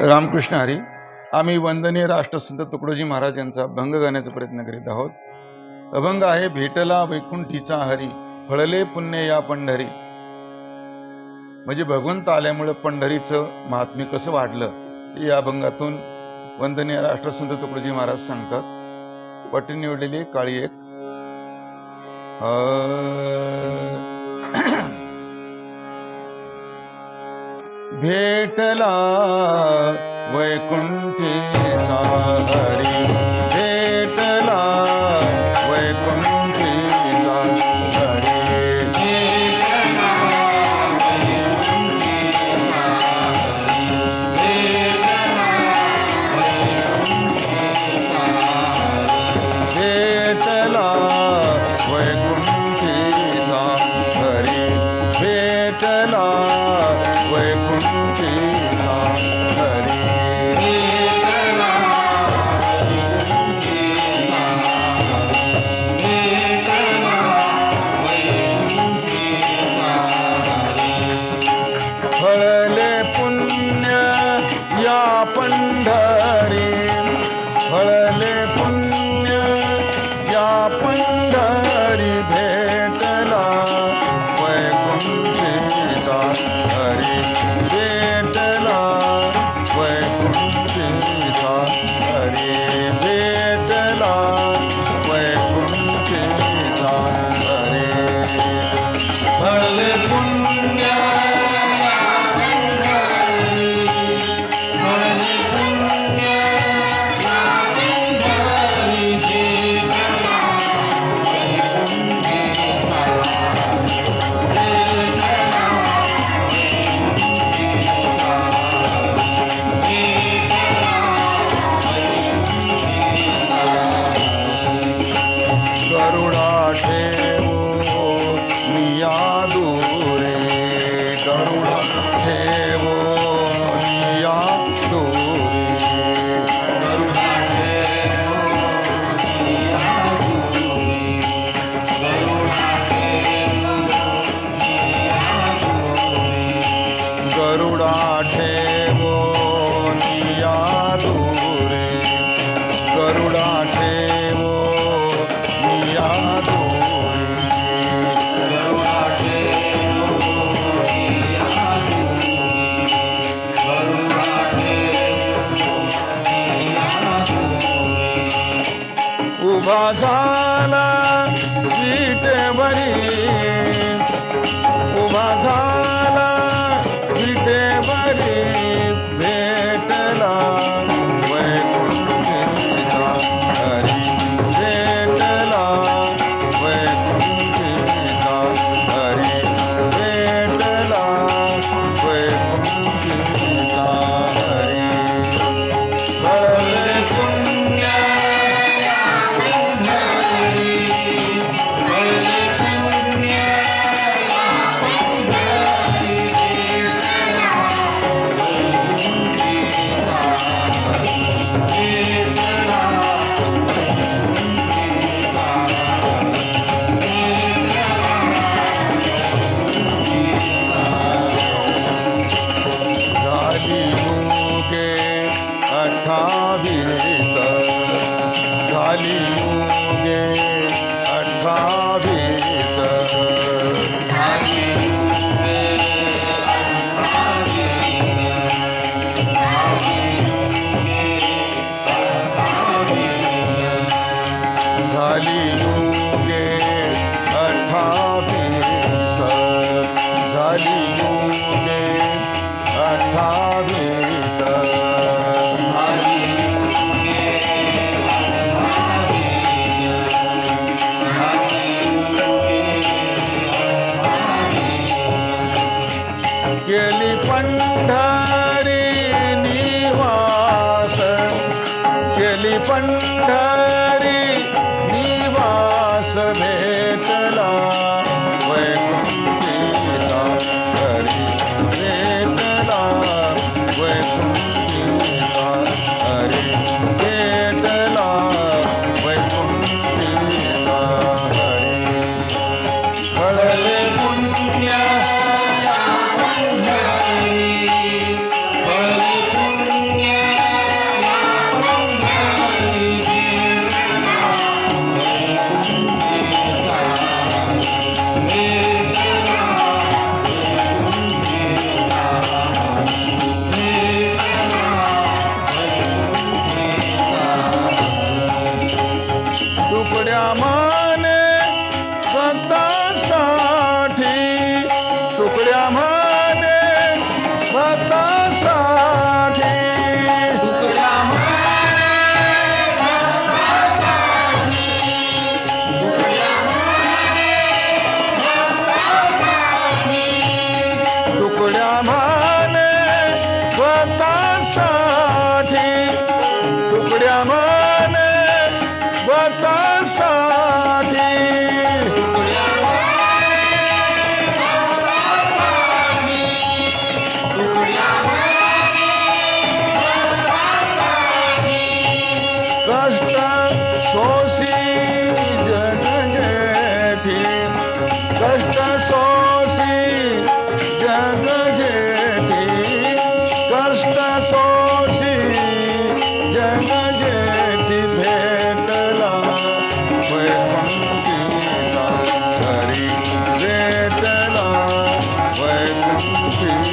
रामकृष्ण हरी आम्ही वंदनीय राष्ट्रसंत तुकडोजी महाराज यांचा अभंग गाण्याचा प्रयत्न करीत आहोत. अभंग आहे भेटला वैकुंठीचा हरी फळले पुण्य या पंढरी. म्हणजे भगवंत आल्यामुळं पंढरीचं महात्म्य कसं वाढलं ते या अभंगातून वंदनीय राष्ट्रसंत तुकडोजी महाराज सांगतात. पटी निवडलेली काळी एक. भेटला वैकुंठेचा हरी. हरी 대보 झाला विटेवरी उभा अठ्ठावीस झाली मुगे. अठ्ठावीस झाली मुगे. अठ्ठावीस झाली मुगे. अठ्ठावीस கண்ட করে আমার 主持人